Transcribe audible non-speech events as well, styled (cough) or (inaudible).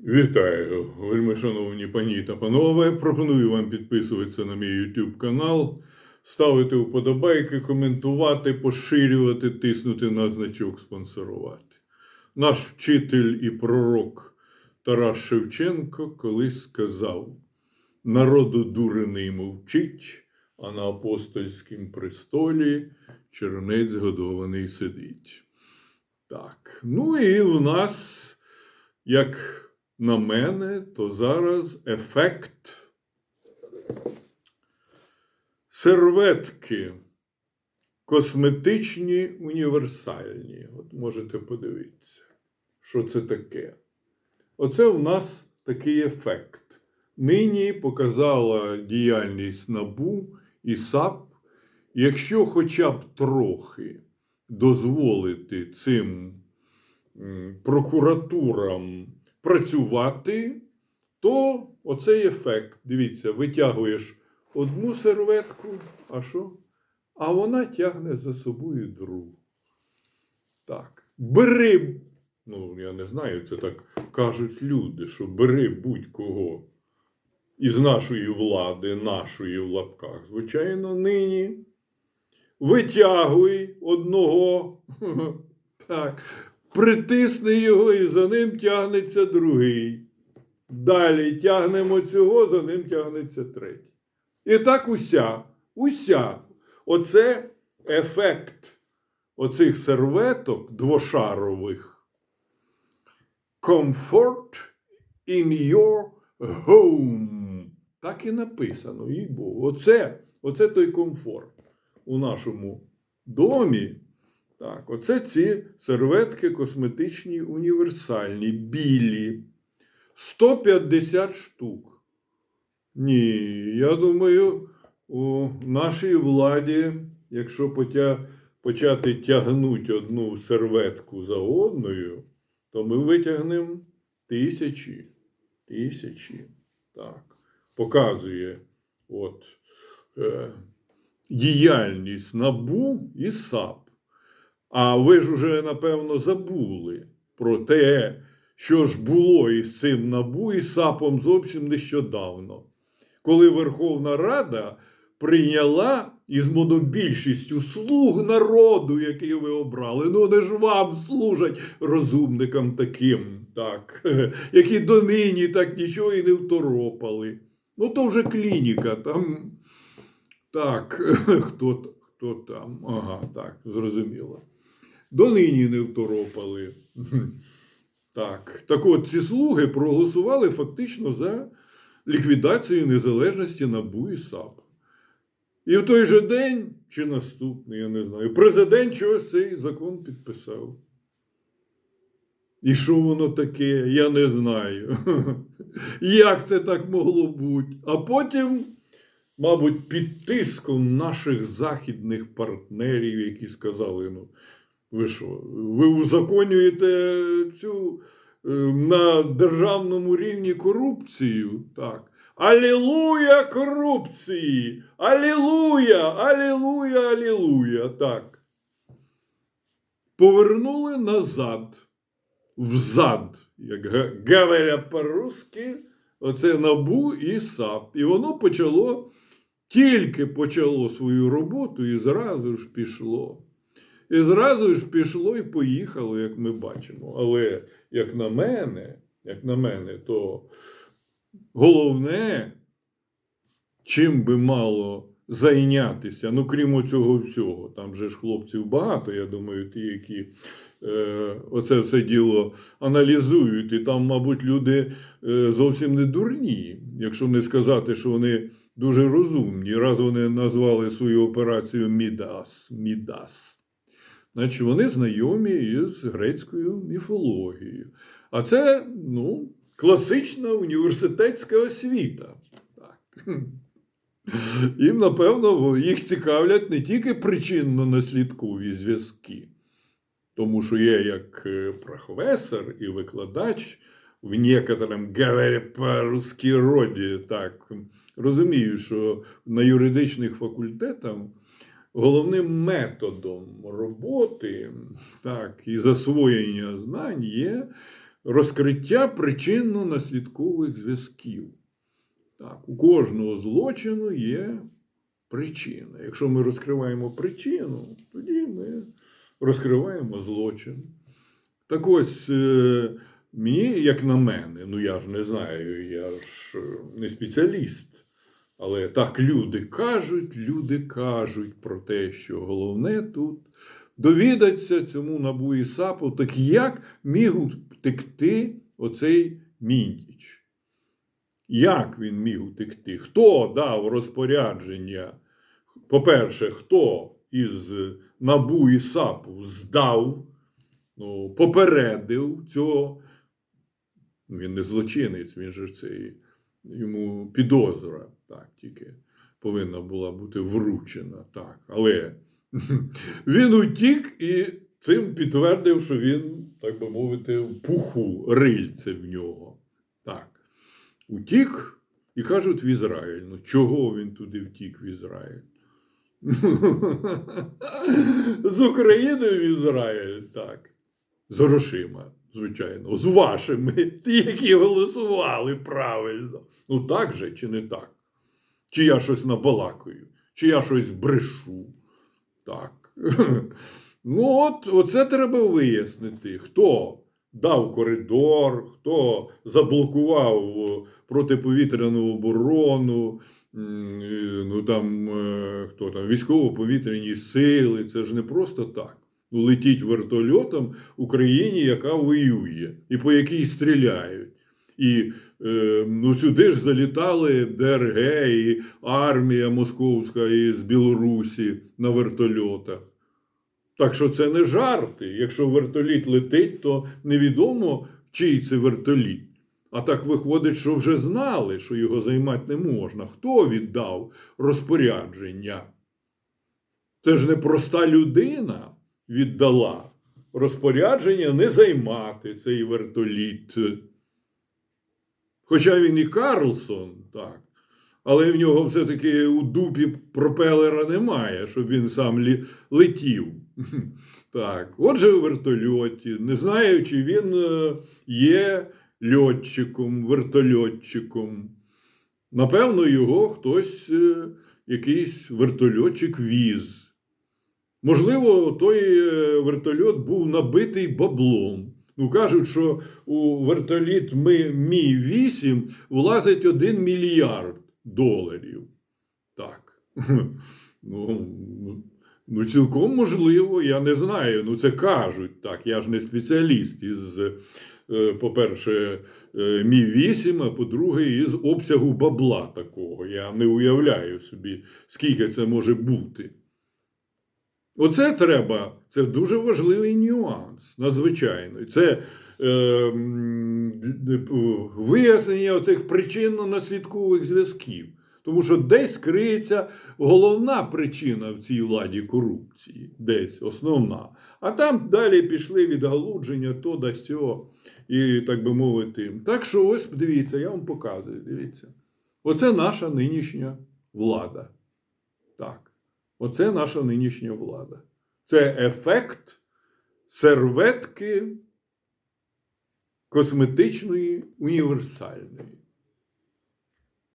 Вітаю, вельми шановні пані та панове. Пропоную вам підписуватися на мій YouTube канал, ставити вподобайки, коментувати, поширювати, тиснути на значок спонсорувати. Наш вчитель і пророк Тарас Шевченко колись сказав: народу дурений мовчить, а на апостольськім престолі чернець годований сидить. Так, ну і в нас, як на мене, то зараз ефект серветки косметичні універсальні. От можете подивитися, що це таке. Оце в нас такий ефект. Нині показала діяльність НАБУ і САП. Якщо хоча б трохи дозволити цим прокуратурам працювати, то оцей ефект. Дивіться, витягуєш одну серветку, а що? А вона тягне за собою другу. Так. Бери. Ну, я не знаю, це так кажуть люди, що бери будь-кого із нашої влади, нашої в лапках. Звичайно, нині. Витягуй одного. (laughs) Так. Притисни його, і за ним тягнеться другий. Далі тягнемо цього, за ним тягнеться третій. І так уся, уся. Оце ефект оцих серветок двошарових. Comfort in your home. Так і написано, їй Богу. Оце, оце той комфорт у нашому домі. Так, оце ці серветки косметичні універсальні, білі. 150 штук. Ні, я думаю, у нашій владі, якщо потя... почати тягнути одну серветку за одною, то ми витягнемо тисячі. Тисячі. Так. Показує от, е, діяльність НАБУ і САП. А ви ж уже, напевно, забули про те, що ж було із цим набу і САПом зовсім нещодавно, коли Верховна Рада прийняла із монобільшістю слуг народу, який ви обрали. Ну, вони ж вам служать розумникам таким, так, (laughs) які донині так нічого і не второпали. Ну, то вже клініка, там. Так, (laughs) хто, хто там? Ага, так, зрозуміло. Донині не второпали. (laughs) Так. Так от, ці слуги проголосували фактично за ліквідацію незалежності НАБУ і САП. І в той же день, чи наступний, я не знаю, президент чогось цей закон підписав. І що воно таке, я не знаю. (laughs) Як це так могло бути? А потім, мабуть, під тиском наших західних партнерів, які сказали, ну, ви що, ви узаконюєте цю е, на державному рівні корупцію? Так. Алілуя корупції! Алілуя! Алілуя, алілуя! Так. Повернули назад, взад, як говорять по-русски, оце набу і САП. І воно почало, тільки почало свою роботу і зразу ж пішло. І зразу ж пішло і поїхало, як ми бачимо. Але як на мене, як на мене, то головне, чим би мало зайнятися, ну крім цього всього, там же ж хлопців багато, я думаю, ті, які е, оце все діло аналізують, і там, мабуть, люди е, зовсім не дурні, якщо не сказати, що вони дуже розумні. Раз вони назвали свою операцію Мідас. Мідас. Значить, вони знайомі із грецькою міфологією. А це ну, класична університетська освіта. Так. (laughs) Їм, напевно, їх цікавлять не тільки причинно-наслідкові зв'язки, тому що я як е, професор і викладач в некотором говоря по-русски роді, так, розумію, що на юридичних факультетах головним методом роботи так, і засвоєння знань є розкриття причинно-наслідкових зв'язків. Так, у кожного злочину є причина. Якщо ми розкриваємо причину, тоді ми розкриваємо злочин. Так ось, е, мені, як на мене, ну я ж не знаю, я ж е, не спеціаліст. Але так люди кажуть, люди кажуть про те, що головне тут довідатися цьому набу і сапу, так як міг утекти оцей міндіч? Як він міг утекти? Хто дав розпорядження? По-перше, хто із набу і сапу здав, ну, попередив цього? Він не злочинець, він же цей йому підозра, так, тільки повинна була бути вручена, так. Але (laughs) він утік і цим підтвердив, що він, так би мовити, в пуху рильце в нього. Так. Утік і кажуть в Ізраїль. Ну, чого він туди втік в Ізраїль? (laughs) З України в Ізраїль, так. З грошима, звичайно, з вашими, (laughs) ті, які голосували правильно. Ну так же чи не так? Чи я щось набалакаю, чи я щось брешу. Так. (laughs) Ну, от оце треба вияснити, хто дав коридор, хто заблокував протиповітряну оборону, е, ну там е, хто там, військово-повітряні сили. Це ж не просто так. Летіть вертольотом Україні, яка воює, і по якій стріляють. І е, ну, сюди ж залітали ДРГ і армія московська із Білорусі на вертольотах. Так що це не жарти. Якщо вертоліт летить, то невідомо, чий це вертоліт. А так виходить, що вже знали, що його займати не можна. Хто віддав розпорядження? Це ж не проста людина віддала розпорядження не займати цей вертоліт. Хоча він і Карлсон, так. Але в нього все-таки у дупі пропелера немає, щоб він сам лі- летів. (laughs) Так, отже, у вертольоті, не знаю, чи він е, є льотчиком, вертольотчиком. Напевно, його хтось, е, якийсь вертольотчик віз. Можливо, той е, вертольот був набитий баблом. Ну, кажуть, що у вертоліт Мі-8 влазить 1 мільярд доларів. Так. (laughs) Ну, ну, цілком можливо, я не знаю. Ну, це кажуть так. Я ж не спеціаліст із, е, по-перше, е, Мі-8, а по-друге, із обсягу бабла такого. Я не уявляю собі, скільки це може бути. Оце треба, це дуже важливий нюанс, надзвичайно. Це е, вияснення оцих причинно-наслідкових зв'язків. Тому що десь криється головна причина в цій владі корупції, десь основна. А там далі пішли відгалудження, то да сьо, і так би мовити. Так що ось дивіться, я вам показую. Дивіться. Оце наша нинішня влада. Так. Оце наша нинішня влада. Це ефект серветки косметичної універсальної.